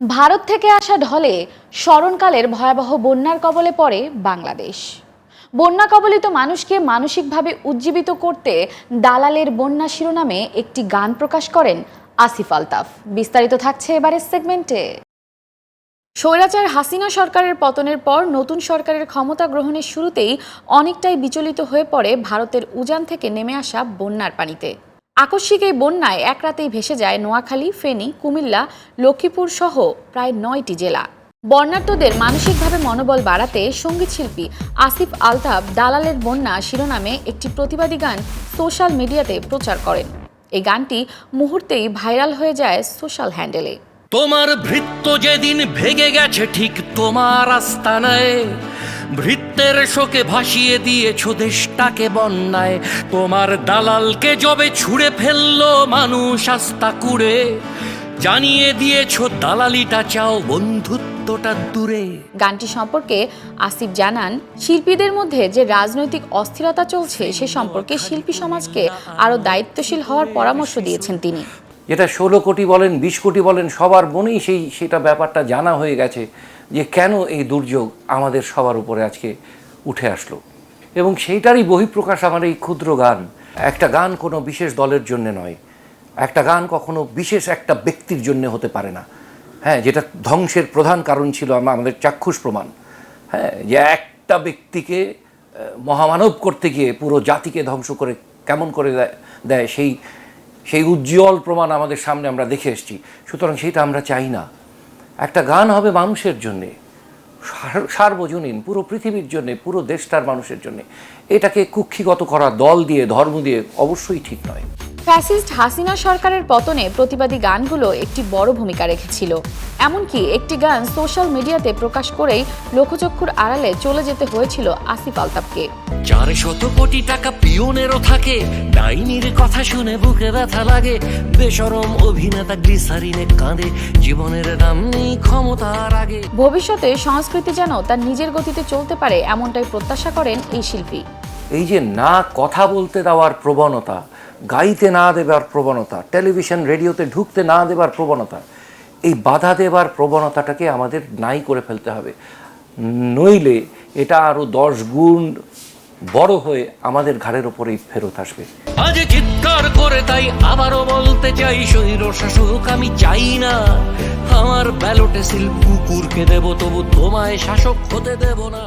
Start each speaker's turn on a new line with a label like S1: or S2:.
S1: ভারত থেকে আসা ঢলে স্মরণকালের ভয়াবহ বন্যার কবলে পড়ে বাংলাদেশ। বন্যা কবলিত মানুষকে মানসিকভাবে উজ্জীবিত করতে দালালের বন্যা শিরোনামে একটি গান প্রকাশ করেন আসিফ আলতাফ। বিস্তারিত থাকছে এবারের সেগমেন্টে। স্বৈরাচার হাসিনা সরকারের পতনের পর নতুন সরকারের ক্ষমতা গ্রহণের শুরুতেই অনেকটাই বিচলিত হয়ে পড়ে ভারতের উজান থেকে নেমে আসা বন্যার পানিতে। আকস্মিক এই বন্যায় এক রাতেই ভেসে যায় নোয়াখালী, ফেনী, কুমিল্লা, লক্ষ্মীপুর সহ প্রায় নয়টি জেলা। বন্যার্তদের মানসিকভাবে মনোবল বাড়াতে সংগীত শিল্পী আসিফ আলতাফ দালালের বন্যা শিরোনামে একটি প্রতিবাদী গান সোশ্যাল মিডিয়াতে প্রচার করেন। এই গানটি মুহূর্তেই ভাইরাল হয়ে যায় সোশ্যাল হ্যান্ডেলে।
S2: তোমার ভৃত্য যেদিন ভেগে গেছে ঠিক তোমার আস্তানায় ভৃত্যের শোকে ভাসিয়ে দিয়েছ দেশটাকে বন্যায়। তোমার দালালকে জবে ছুঁড়ে ফেলল মানুষ আস্তা কুড়ে। জানিয়ে দিয়েছ দালালিটা চাও বন্ধুত্বটা দূরে।
S1: গানটি সম্পর্কে আসিফ জানান শিল্পীদের মধ্যে যে রাজনৈতিক অস্থিরতা চলছে সে সম্পর্কে শিল্পী সমাজকে আরও দায়িত্বশীল হওয়ার পরামর্শ দিয়েছেন তিনি।
S3: যেটা ষোলো কোটি বলেন বিশ কোটি বলেন সবার মনেই সেই সেটা ব্যাপারটা জানা হয়ে গেছে। যে কেন এই দুর্যোগ আমাদের সবার উপরে আজকে উঠে আসলো? এবং সেইটারই বহিঃপ্রকাশ আমার এই ক্ষুদ্র গান। একটা গান কোনো বিশেষ দলের জন্য নয়। একটা গান কখনো বিশেষ একটা ব্যক্তির জন্য হতে পারে না। হ্যাঁ যেটা ধ্বংসের প্রধান কারণ ছিল আমা- আমাদের চাক্ষুষ প্রমাণ। হ্যাঁ যে একটা ব্যক্তিকে মহামানব করতে গিয়ে পুরো জাতিকে ধ্বংস করে কেমন করে দেয় সেই সেই উজ্জ্বল প্রমাণ আমাদের সামনে আমরা দেখে এসেছি। সুতরাং সেটা আমরা চাই না। একটা গান হবে মানুষের জন্যে সার্বজনীন, পুরো পৃথিবীর জন্যে, পুরো দেশটার মানুষের জন্যে। এটাকে কুক্ষিগত করা, দল দিয়ে, ধর্ম দিয়ে অবশ্যই ঠিক নয়।
S1: ফ্যাসিস্ট হাসিনা সরকারের পতনে প্রতিবাদী গানগুলো একটি বড় ভূমিকা রেখেছিল। এমনকি একটি গান সোশ্যাল মিডিয়াতে প্রকাশ করেই লোকচক্ষুর আড়ালে চলে যেতে হয়েছিল আসিফ আলতাফকে।
S2: চার শত কোটি টাকা পিওনেরও থাকে ডাইনির কথা শুনে বুকে ব্যথা লাগে। বেসরম অভিনেতা গ্লিসারিনে কাঁদে জীবনের দাম নেই ক্ষমতার আগে।
S1: ভবিষ্যতে সংস্কৃতি যেন তার নিজের গতিতে চলতে পারে এমনটাই প্রত্যাশা করেন এই শিল্পী।
S3: এই যে না কথা বলতে দেওয়ার প্রবণতা, গাইতে না দেবার প্রবণতা, টেলিভিশন, রেডিওতে ঢুকতে না দেবার প্রবণতা, এই বাধা দেবার প্রবণতাটাকে আমাদের নাই করে ফেলতে হবে। নইলে এটা আরও দশ গুণ বড় হয়ে আমাদের ঘাড়ের ওপরেই ফেরত আসবে।
S2: আজ চিৎকার করে তাই আবারও বলতে চাই শৈর শাসক, আমি চাই না। আমার ব্যালটে সিল কুকুরকে দেব, তবু তোমায় শাসক হতে দেব না।